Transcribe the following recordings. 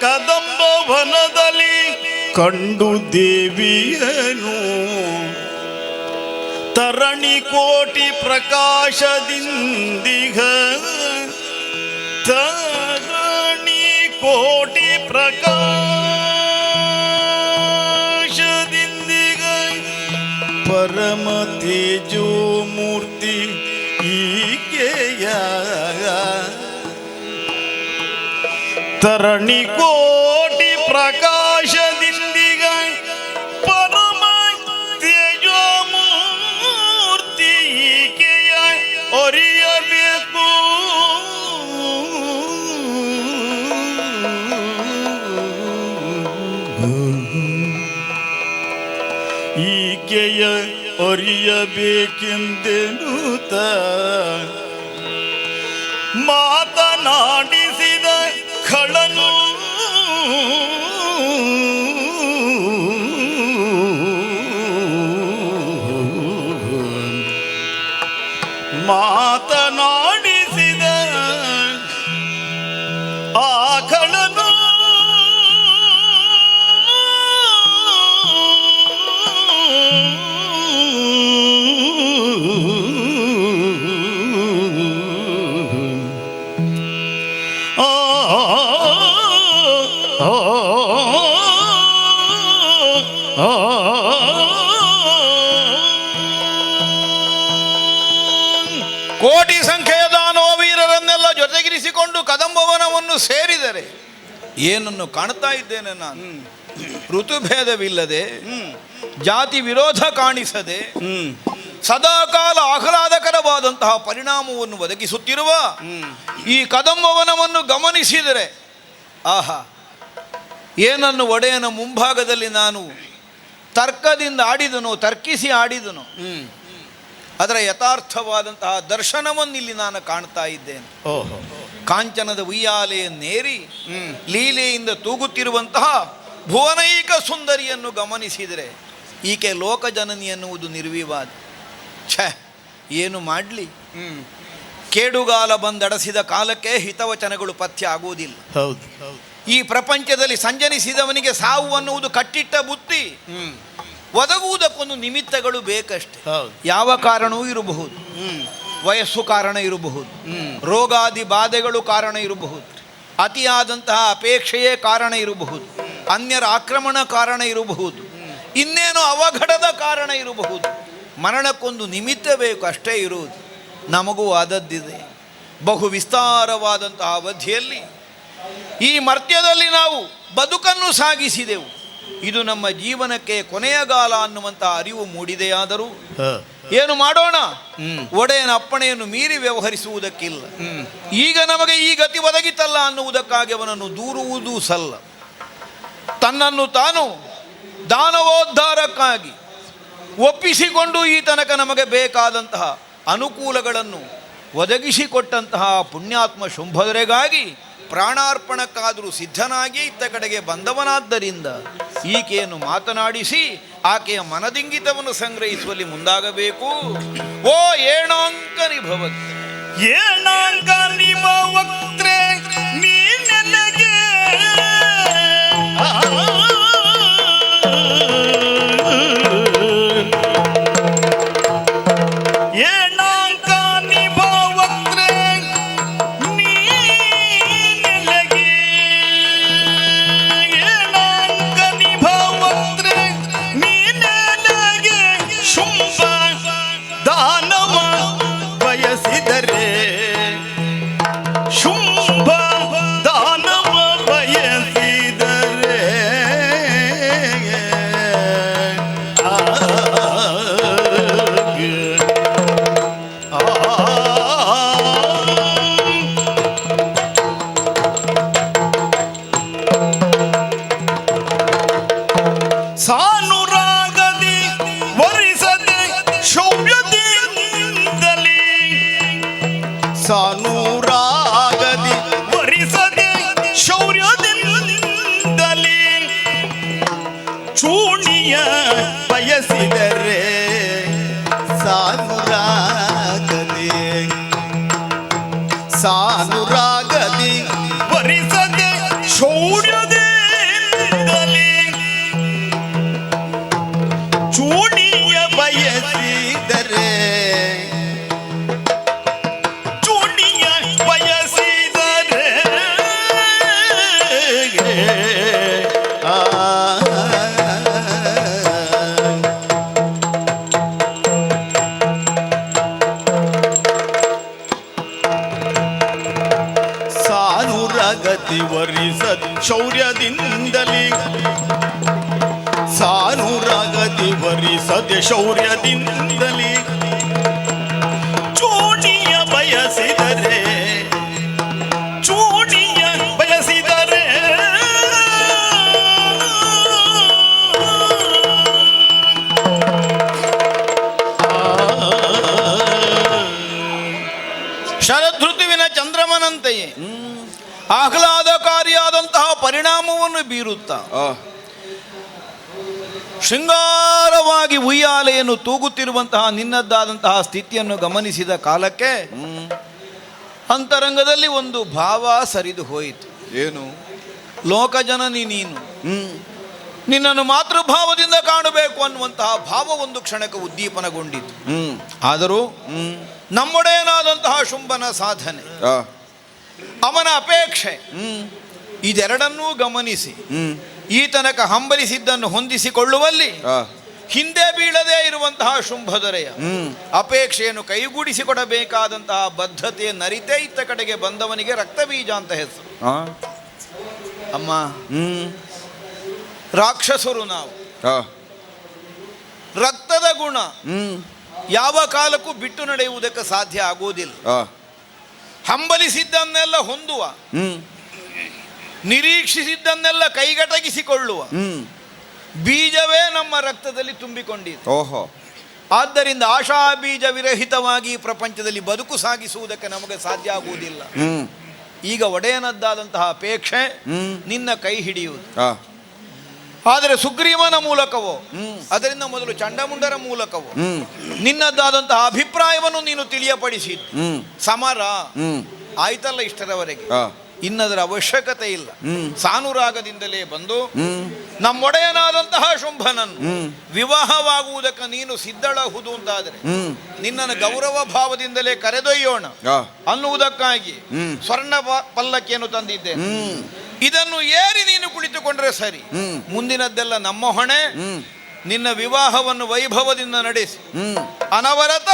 ಕದಂಬ ವನದಲ್ಲಿ ಕಂಡು ದೇವಿಯನು ತರಣಿ ಕೋಟಿ ಪ್ರಕಾಶದಿಂದಿಗ ತರಣಿ ಕೋಟಿ ಪ್ರಕಾಶದಿಂದಿಗ ಪರಮ ತೇಜೋ ಮೂರ್ತಿ ಈಕೆಯ ತರಣಿ ಕೋಟಿ ಪ್ರಕಾಶದಿಂದಿಗ ಪರಮ ತೇಜೋ ಮೂರ್ತಿ ಈಕೆಯ ಅರಿಯಬೇಕು ಈಕೆಯ ಅರಿಯಬೇಕೆಂದೆನು ಮಾತನಾಡಿಸಿದ ಏನನ್ನು ಕಾಣ್ತಾ ಇದ್ದೇನೆ ನಾನು? ಋತುಭೇದವಿಲ್ಲದೆ ಜಾತಿ ವಿರೋಧ ಕಾಣಿಸದೆ ಸದಾಕಾಲ ಆಹ್ಲಾದಕರವಾದಂತಹ ಪರಿಣಾಮವನ್ನು ಒದಗಿಸುತ್ತಿರುವ ಈ ಕದಂಬವನವನ್ನು ಗಮನಿಸಿದರೆ ಆಹಾ ಏನನ್ನು ಒಡೆಯನ ಮುಂಭಾಗದಲ್ಲಿ ನಾನು ತರ್ಕದಿಂದ ಆಡಿದನು ತರ್ಕಿಸಿ ಆಡಿದನು ಅದರ ಯಥಾರ್ಥವಾದಂತಹ ದರ್ಶನವನ್ನು ಇಲ್ಲಿ ನಾನು ಕಾಣ್ತಾ ಇದ್ದೇನೆ. ಓಹೋ. ಕಾಂಚನದ ಉಯ್ಯಾಲೆಯನ್ನೇರಿ ಲೀಲೆಯಿಂದ ತೂಗುತ್ತಿರುವಂತಹ ಭುವನೈಕ ಸುಂದರಿಯನ್ನು ಗಮನಿಸಿದರೆ ಈಕೆ ಲೋಕಜನನಿ ಎನ್ನುವುದು ನಿರ್ವಿವಾದ. ಛ ಏನು ಮಾಡಲಿ? ಕೇಡುಗಾಲ ಬಂದಡಸಿದ ಕಾಲಕ್ಕೆ ಹಿತವಚನಗಳು ಪಥ್ಯ ಆಗುವುದಿಲ್ಲ. ಹೌದು ಈ ಪ್ರಪಂಚದಲ್ಲಿ ಸಂಜನಿಸಿದವನಿಗೆ ಸಾವು ಅನ್ನುವುದು ಕಟ್ಟಿಟ್ಟ ಬುತ್ತಿ. ಒದಗುವುದಕ್ಕೊಂದು ನಿಮಿತ್ತಗಳು ಬೇಕಷ್ಟೆ. ಯಾವ ಕಾರಣವೂ ಇರಬಹುದು. ವಯಸ್ಸು ಕಾರಣ ಇರಬಹುದು. ರೋಗಾದಿ ಬಾಧೆಗಳು ಕಾರಣ ಇರಬಹುದು. ಅತಿಯಾದಂತಹ ಅಪೇಕ್ಷೆಯೇ ಕಾರಣ ಇರಬಹುದು. ಅನ್ಯರ ಆಕ್ರಮಣ ಕಾರಣ ಇರಬಹುದು. ಇನ್ನೇನು ಅವಘಡದ ಕಾರಣ ಇರಬಹುದು. ಮರಣಕ್ಕೊಂದು ನಿಮಿತ್ತ ಬೇಕು ಅಷ್ಟೇ ಇರುವುದು. ನಮಗೂ ಆದದ್ದಿದೆ. ಬಹು ವಿಸ್ತಾರವಾದಂತಹ ಅವಧಿಯಲ್ಲಿ ಈ ಮರ್ತ್ಯದಲ್ಲಿ ನಾವು ಬದುಕನ್ನು ಸಾಗಿಸಿದೆವು. ಇದು ನಮ್ಮ ಜೀವನಕ್ಕೆ ಕೊನೆಯಗಾಲ ಅನ್ನುವಂತಹ ಅರಿವು ಮೂಡಿದೆಯಾದರೂ. ಏನು ಮಾಡೋಣ? ಒಡೆಯನ ಅಪ್ಪಣೆಯನ್ನು ಮೀರಿ ವ್ಯವಹರಿಸುವುದಕ್ಕಿಲ್ಲ. ಈಗ ನಮಗೆ ಈ ಗತಿ ಒದಗಿತಲ್ಲ ಅನ್ನುವುದಕ್ಕಾಗಿ ಅವನನ್ನು ದೂರುವುದೂ ಸಲ್ಲ. ತನ್ನನ್ನು ತಾನು ದಾನವೋದ್ಧಾರಕ್ಕಾಗಿ ಒಪ್ಪಿಸಿಕೊಂಡು ಈ ತನಕ ನಮಗೆ ಬೇಕಾದಂತಹ ಅನುಕೂಲಗಳನ್ನು ಒದಗಿಸಿಕೊಟ್ಟಂತಹ ಪುಣ್ಯಾತ್ಮ ಶುಂಭದರೆಗಾಗಿ ಪ್ರಾಣಾರ್ಪಣಕ್ಕಾದರೂ ಸಿದ್ಧನಾಗಿ ಇತ್ತ ಕಡೆಗೆ ಬಂದವನಾದ್ದರಿಂದ ಈಕೆಯನ್ನು ಮಾತನಾಡಿಸಿ ಆಕೆಯ ಮನದಿಂಗಿತವನ್ನು ಸಂಗ್ರಹಿಸುವಲ್ಲಿ ಮುಂದಾಗಬೇಕು. ಓ ಏಣಾಂಕರಿ ನಿಭವತ್ ಏಣಾಂಕ ಸಾನುರಾಗದಿ ಸಾನುರಾಗದಿ ಶೌರ್ಯದಿಂದಲೇ ಚೂಣಿಯ ಬಯಸಿದರೆ ಚೂಣಿಯ ಬಯಸಿದರೆ ಶರದೃತುವಿನ ಚಂದ್ರಮನಂತೆಯೇ ಆಹ್ಲಾದಕಾರಿಯಾದಂತಹ ಪರಿಣಾಮವನ್ನು ಬೀರುತ್ತಾ ಆ, ಶೃಂಗಾರವಾಗಿ ಉಯ್ಯಾಲೆಯನ್ನು ತೂಗುತ್ತಿರುವಂತಹ ನಿನ್ನದ್ದಾದಂತಹ ಸ್ಥಿತಿಯನ್ನು ಗಮನಿಸಿದ ಕಾಲಕ್ಕೆ ಅಂತರಂಗದಲ್ಲಿ ಒಂದು ಭಾವ ಸರಿದು ಹೋಯಿತು. ಏನು? ಲೋಕಜನನಿ ನೀನು. ನಿನ್ನನ್ನು ಮಾತೃಭಾವದಿಂದ ಕಾಣಬೇಕು ಅನ್ನುವಂತಹ ಭಾವ ಒಂದು ಕ್ಷಣಕ್ಕೆ ಉದ್ದೀಪನಗೊಂಡಿತು. ಆದರೂ ನಮ್ಮೊಡೆಯನಾದಂತಹ ಶುಂಭನ ಸಾಧನೆ ಅವನ ಅಪೇಕ್ಷೆ ಇದೆರಡನ್ನೂ ಗಮನಿಸಿ. ಈ ತನಕ ಹಂಬಲಿಸಿದ್ದನ್ನು ಹೊಂದಿಸಿಕೊಳ್ಳುವಲ್ಲಿ ಹಿಂದೆ ಬೀಳದೇ ಇರುವಂತಹ ಶುಂಭದೊರೆಯ ಅಪೇಕ್ಷೆಯನ್ನು ಕೈಗೂಡಿಸಿಕೊಡಬೇಕಾದಂತಹ ಬದ್ಧತೆಯ ನರಿತೇ ಇತ್ತ ಕಡೆಗೆ ಬಂದವನಿಗೆ ರಕ್ತಬೀಜ ಅಂತ ಹೆಸರು. ಅಮ್ಮ. ಹ್ಮ್. ರಾಕ್ಷಸರು ನಾವು. ರಕ್ತದ ಗುಣ ಹ್ಮ್. ಯಾವ ಕಾಲಕ್ಕೂ ಬಿಟ್ಟು ನಡೆಯುವುದಕ್ಕೆ ಸಾಧ್ಯ ಆಗುವುದಿಲ್ಲ. ಹಂಬಲಿಸಿದ್ದನ್ನೆಲ್ಲ ಹೊಂದುವ ನಿರೀಕ್ಷಿಸಿದ್ದನ್ನೆಲ್ಲ ಕೈಗಟಗಿಸಿಕೊಳ್ಳುವ. ಬೀಜವೇ ನಮ್ಮ ರಕ್ತದಲ್ಲಿ ತುಂಬಿಕೊಂಡಿದೆ. ಓಹೋ. ಆದ್ದರಿಂದ ಆಶಾ ಬೀಜ ವಿರಹಿತವಾಗಿ ಪ್ರಪಂಚದಲ್ಲಿ ಬದುಕು ಸಾಗಿಸುವುದಕ್ಕೆ ನಮಗೆ ಸಾಧ್ಯ ಆಗುವುದಿಲ್ಲ. ಈಗ ಒಡೆಯನದ್ದಾದಂತಹ ಅಪೇಕ್ಷೆ ನಿನ್ನ ಕೈ ಹಿಡಿಯುವುದು. ಆದರೆ ಸುಗ್ರೀವನ ಮೂಲಕವೋ. ಅದರಿಂದ ಮೊದಲು ಚಂಡಮುಂಡರ ಮೂಲಕವೋ ನಿನ್ನದ್ದಾದಂತಹ ಅಭಿಪ್ರಾಯವನ್ನು ನೀನು ತಿಳಿಯಪಡಿಸಿ ಸಮರ. ಆಯ್ತಲ್ಲ ಇಷ್ಟರವರೆಗೆ. ಇನ್ನದರ ಅವಶ್ಯಕತೆ ಇಲ್ಲ. ಸಾನುರಾಗದಿಂದಲೇ ಬಂದು ನಮ್ಮೊಡೆಯನಾದಂತಹ ಶುಂಭನನ್ನು ಹ್ಮ್. ವಿವಾಹವಾಗುವುದಕ್ಕೆ ನೀನು ಸಿದ್ಧಳಹುದು ಅಂತಾದರೆ ನಿನ್ನನ್ನು ಗೌರವ ಭಾವದಿಂದಲೇ ಕರೆದೊಯ್ಯೋಣ ಅನ್ನುವುದಕ್ಕಾಗಿ. ಸ್ವರ್ಣ ಪಲ್ಲಕ್ಕಿಯನ್ನು ತಂದಿದ್ದೆ. ಇದನ್ನು ಏರಿ ನೀನು ಕುಳಿತುಕೊಂಡ್ರೆ ಸರಿ. ಮುಂದಿನದ್ದೆಲ್ಲ ನಮ್ಮ ಹೊಣೆ. ನಿನ್ನ ವಿವಾಹವನ್ನು ವೈಭವದಿಂದ ನಡೆಸಿ. ಅನವರತ.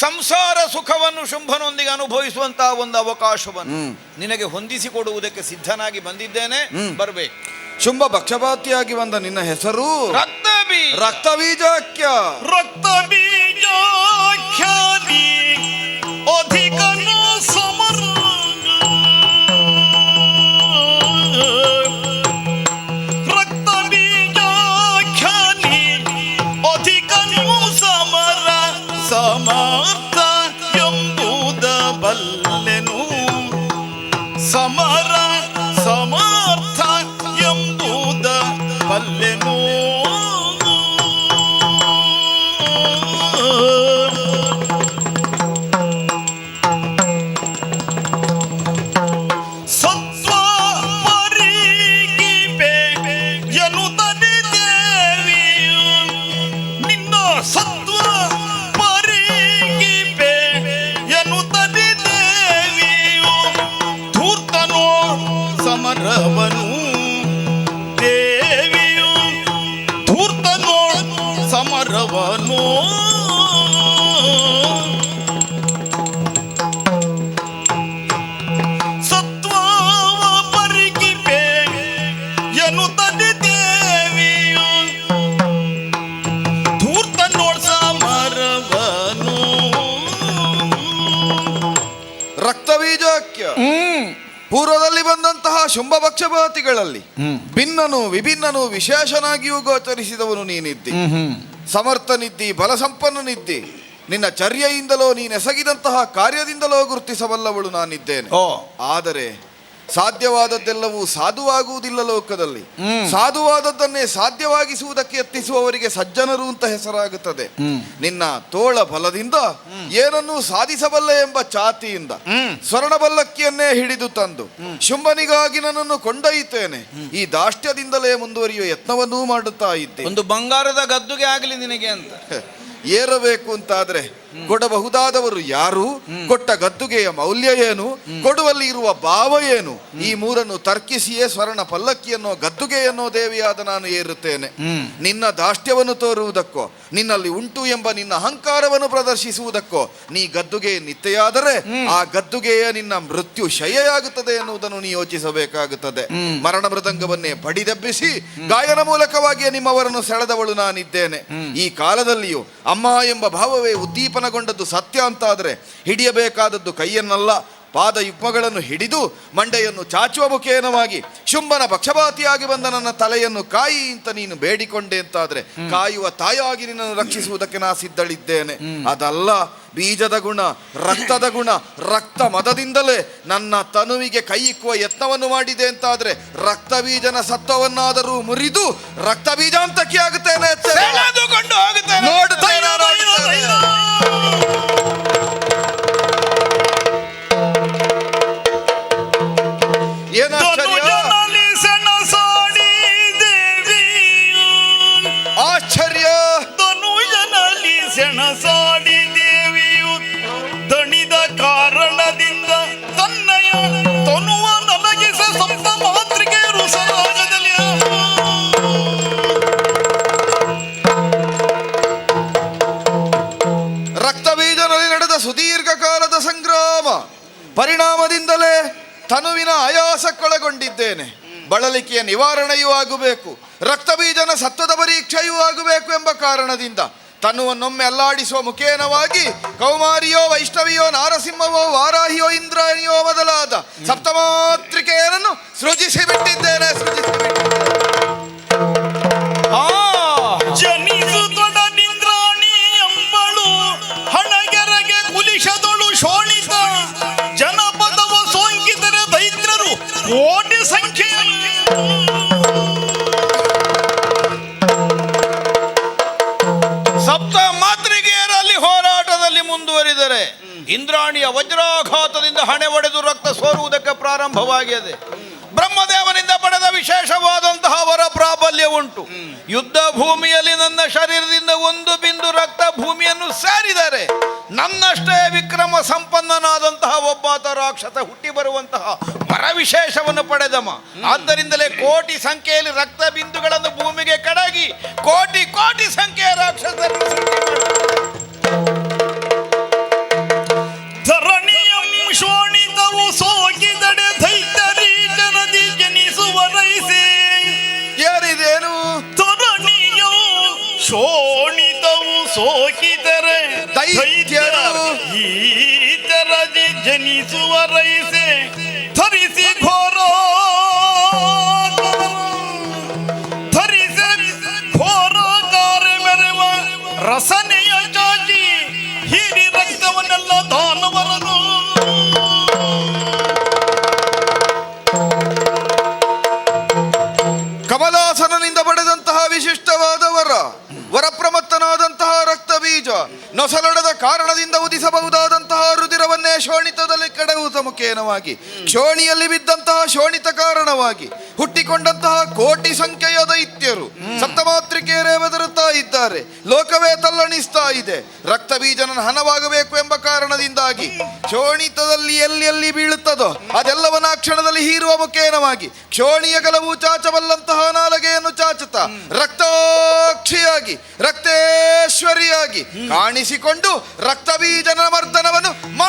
ಸಂಸಾರ ಸುಖವನ್ನು ಶುಂಭನೊಂದಿಗೆ ಅನುಭವಿಸುವಂತಹ ಒಂದು ಅವಕಾಶವನ್ನು. ನಿನಗೆ ಹೊಂದಿಸಿಕೊಡುವುದಕ್ಕೆ ಸಿದ್ಧನಾಗಿ ಬಂದಿದ್ದೇನೆ. ಬರಬೇಕು ಶುಂಭ ಪಕ್ಷಪಾತಿಯಾಗಿ ಬಂದ ನಿನ್ನ ಹೆಸರು ರಕ್ತ ಬೀಜ. ರಕ್ತಬೀಜಾಕ್ಯ ರಕ್ತ ಬೀಜಾಖ್ಯಾನಿ ಸಮರ್ಥ ಎಂಬುದ ಬಲ್ಲೆನು. ಸಮರ ಸಮರ್ಥ ಎಂಬುದ ಬಲ್ಲೆನು. ಸತ್ವ Brahma ಪೂರ್ವದಲ್ಲಿ ಬಂದಂತಹ ಶುಂಭ ಪಕ್ಷಪಾತಿಗಳಲ್ಲಿ ಭಿನ್ನನು ವಿಭಿನ್ನನು ವಿಶೇಷನಾಗಿಯೂ ಗೋಚರಿಸಿದವನು ನೀನಿದ್ದಿ. ಸಮರ್ಥನಿದ್ದಿ ಬಲಸಂಪನ್ನನಿದ್ದಿ. ನಿನ್ನ ಚರ್ಯೆಯಿಂದಲೋ ನೀನೆಸಗಿದಂತಹ ಕಾರ್ಯದಿಂದಲೋ ಗುರುತಿಸಬಲ್ಲವಳು ನಾನಿದ್ದೇನೆ. ಆದರೆ ಸಾಧ್ಯವಾದದ್ದೆಲ್ಲವೂ ಸಾಧುವಾಗುವುದಿಲ್ಲ ಲೋಕದಲ್ಲಿ. ಸಾಧುವಾದದ್ದನ್ನೇ ಸಾಧ್ಯವಾಗಿಸುವುದಕ್ಕೆ ಯತ್ನಿಸುವವರಿಗೆ ಸಜ್ಜನರು ಅಂತ ಹೆಸರಾಗುತ್ತದೆ. ನಿನ್ನ ತೋಳ ಬಲದಿಂದ ಏನನ್ನೂ ಸಾಧಿಸಬಲ್ಲ ಎಂಬ ಚಾತಿಯಿಂದ ಸ್ವರ್ಣಬಲ್ಲಕ್ಕಿಯನ್ನೇ ಹಿಡಿದು ತಂದು ಶುಂಭನಿಗಾಗಿ ನನ್ನನ್ನು ಕೊಂಡೊಯ್ಯುತ್ತೇನೆ. ಈ ದಾಷ್ಟ್ಯದಿಂದಲೇ ಮುಂದುವರಿಯುವ ಯತ್ನವನ್ನೂ ಮಾಡುತ್ತಾ ಇದ್ದೆ ಒಂದು ಬಂಗಾರದ ಗದ್ದುಗೆ ಆಗಲಿ ನಿನಗೆ ಅಂತ. ಏರಬೇಕು ಅಂತಾದ್ರೆ ಕೊಡಬಹುದಾದವರು ಯಾರು? ಕೊಟ್ಟ ಗದ್ದುಗೆಯ ಮೌಲ್ಯ ಏನು? ಕೊಡುವಲ್ಲಿ ಇರುವ ಭಾವ ಏನು? ಈ ಮೂರನ್ನು ತರ್ಕಿಸಿಯೇ ಸ್ವರ್ಣ ಪಲ್ಲಕ್ಕಿಯನ್ನೋ ಗದ್ದುಗೆಯನ್ನೋ ದೇವಿಯಾದ ನಾನು ಏರುತ್ತೇನೆ. ನಿನ್ನ ದಾಷ್ಟ್ಯವನ್ನು ತೋರುವುದಕ್ಕೋ ನಿನ್ನಲ್ಲಿ ಉಂಟು ಎಂಬ ನಿನ್ನ ಅಹಂಕಾರವನ್ನು ಪ್ರದರ್ಶಿಸುವುದಕ್ಕೋ ನೀ ಗದ್ದುಗೆ ನಿತ್ಯೆಯಾದರೆ ಆ ಗದ್ದುಗೆಯ ನಿನ್ನ ಮೃತ್ಯು ಶಯೆಯಾಗುತ್ತದೆ ಎನ್ನುವುದನ್ನು ನೀ ಯೋಚಿಸಬೇಕಾಗುತ್ತದೆ. ಮರಣ ಮೃದಂಗವನ್ನೇ ಬಡಿದೆಬ್ಬಿಸಿ ಗಾಯನ ಮೂಲಕವಾಗಿಯೇ ನಿಮ್ಮವರನ್ನು ಸೆಳೆದವಳು ನಾನಿದ್ದೇನೆ. ಈ ಕಾಲದಲ್ಲಿಯೂ ಅಮ್ಮ ಎಂಬ ಭಾವವೇ ಉದ್ದೀಪನಗೊಂಡದ್ದು ಸತ್ಯ ಅಂತಾದರೆ ಹಿಡಿಯಬೇಕಾದದ್ದು ಕೈಯನ್ನಲ್ಲ ಪಾದ ಯುಗ್ಮಗಳನ್ನು ಹಿಡಿದು ಮಂಡೆಯನ್ನು ಚಾಚುವ ಮುಖೇನವಾಗಿ ಶುಂಭನ ಪಕ್ಷಪಾತಿಯಾಗಿ ಬಂದ ನನ್ನ ತಲೆಯನ್ನು ಕಾಯಿ ಅಂತ ನೀನು ಬೇಡಿಕೊಂಡೆ ಅಂತಾದ್ರೆ ಕಾಯುವ ತಾಯಾಗಿ ನಿನ್ನನ್ನು ರಕ್ಷಿಸುವುದಕ್ಕೆ ನಾ ಸಿದ್ಧಳಿದ್ದೇನೆ. ಅದಲ್ಲ, ಬೀಜದ ಗುಣ, ರಕ್ತದ ಗುಣ, ರಕ್ತ ಮದದಿಂದಲೇ ನನ್ನ ತನುವಿಗೆ ಕೈಯಿಕ್ಕುವ ಯತ್ನವನ್ನು ಮಾಡಿದೆ ಅಂತಾದ್ರೆ ರಕ್ತ ಬೀಜನ ಸತ್ವವನ್ನಾದರೂ ಮುರಿದು ರಕ್ತ ಬೀಜಾಂತಕ್ಕೆ ಪರಿಣಾಮದಿಂದಲೇ ತನುವಿನ ಆಯಾಸಕ್ಕೊಳಗೊಂಡಿದ್ದೇನೆ. ಬಳಲಿಕೆಯ ನಿವಾರಣೆಯೂ ಆಗಬೇಕು, ರಕ್ತ ಬೀಜನ ಸತ್ವದ ಪರೀಕ್ಷೆಯೂ ಆಗಬೇಕು ಎಂಬ ಕಾರಣದಿಂದ ತನುವನ್ನೊಮ್ಮೆ ಅಲ್ಲಾಡಿಸುವ ಮುಖೇನವಾಗಿ ಕೌಮಾರಿಯೋ, ವೈಷ್ಣವಿಯೋ, ನಾರಸಿಂಹವೋ, ವಾರಾಹಿಯೋ ಇಂದ್ರಾಣಿಯೋ ಮೊದಲಾದ ಸಪ್ತಮಾತ್ರಿಕೆಯನ್ನು ಸೃಜಿಸಿಬಿಟ್ಟಿದ್ದೇನೆ. ಸೃಜಿಸಿ ಬಿಟ್ಟಿದ್ದೇನೆ ಮುಂದುವರಿದರೆ ಇಂದ್ರಾಣಿಯ ವಜ್ರಾಘಾತದಿಂದ ಹಣೆ ಒಡೆದು ರಕ್ತ ಸೋರುವುದಕ್ಕೆ ಪ್ರಾರಂಭವಾಗಿದೆ. ಬ್ರಹ್ಮದೇವನಿಂದ ಪಡೆದ ವಿಶೇಷವಾದಂತಹ ವರ ಪ್ರಾಬಲ್ಯ ಉಂಟು. ಯುದ್ಧ ಭೂಮಿಯಲ್ಲಿ ನನ್ನ ಶರೀರದಿಂದ ಒಂದು ಬಿಂದು ರಕ್ತ ಭೂಮಿಯನ್ನು ಸೇರಿದರೆ ನನ್ನಷ್ಟೇ ವಿಕ್ರಮ ಸಂಪನ್ನನಾದಂತಹ ಒಬ್ಬಾತ ರಾಕ್ಷಸ ಹುಟ್ಟಿ ಬರುವಂತಹ ವರ ವಿಶೇಷವನ್ನು ಪಡೆದಮ. ಆದ್ದರಿಂದಲೇ ಕೋಟಿ ಸಂಖ್ಯೆಯಲ್ಲಿ ರಕ್ತ ಬಿಂದುಗಳನ್ನು ಭೂಮಿಗೆ ಕಡಗಿ ಕೋಟಿ ಕೋಟಿ ಸಂಖ್ಯೆಯ ರಾಕ್ಷಸರನ್ನು ರಸನೆಯ ಜಾಜಿ ಹೀರಿ ರಕ್ತವನ್ನೆಲ್ಲ ದಾನವರನು. ಕಮಲಾಸನನಿಂದ ಪಡೆದಂತಹ ವಿಶಿಷ್ಟವಾದ ವರ ವರಪ್ರಮತ್ತನಾದಂತಹ ರಕ್ತ ಬೀಜ ನೊಸಲಡದ ಕಾರಣದಿಂದ ಉದಿಸಬಹುದಾದಂತಹ ಶೋಣಿತದಲ್ಲಿ ಕಡವು ಮುಖೇನವಾಗಿ ಶೋಣಿಯಲ್ಲಿ ಬಿದ್ದಂತಹ ಶೋಣಿತ ಕಾರಣವಾಗಿ, ಹುಟ್ಟಿಕೊಂಡಂತಹ ಕೋಟಿ ಸಂಖ್ಯೆಯ ದೈತ್ಯರು ಸಪ್ತಮಾತ್ರಿಕೆಯರೇ ಬೆದರುತ್ತಾ ಇದ್ದಾರೆ. ಲೋಕವೇ ತಲ್ಲಣಿಸ್ತಾ ಇದೆ. ರಕ್ತ ಬೀಜನ ಹಣವಾಗಬೇಕು ಎಂಬ ಕಾರಣದಿಂದಾಗಿ ಶೋಣಿತದಲ್ಲಿ ಎಲ್ಲಿ ಎಲ್ಲಿ ಬೀಳುತ್ತದೋ ಅದೆಲ್ಲವನ ಕ್ಷಣದಲ್ಲಿ ಹೀರುವ ಮುಖೇನವಾಗಿ ಕ್ಷೋಣಿಯ ಗಲವು ಚಾಚಬಲ್ಲಂತಹ ನಾಲಗೆಯನ್ನು ಚಾಚುತ್ತ ರಕ್ತಾಕ್ಷಿಯಾಗಿ, ರಕ್ತೇಶ್ವರಿಯಾಗಿ ಕಾಣಿಸಿಕೊಂಡು ರಕ್ತ ಬೀಜನ ಮರ್ದನವನ್ನು ಮಾಡಿ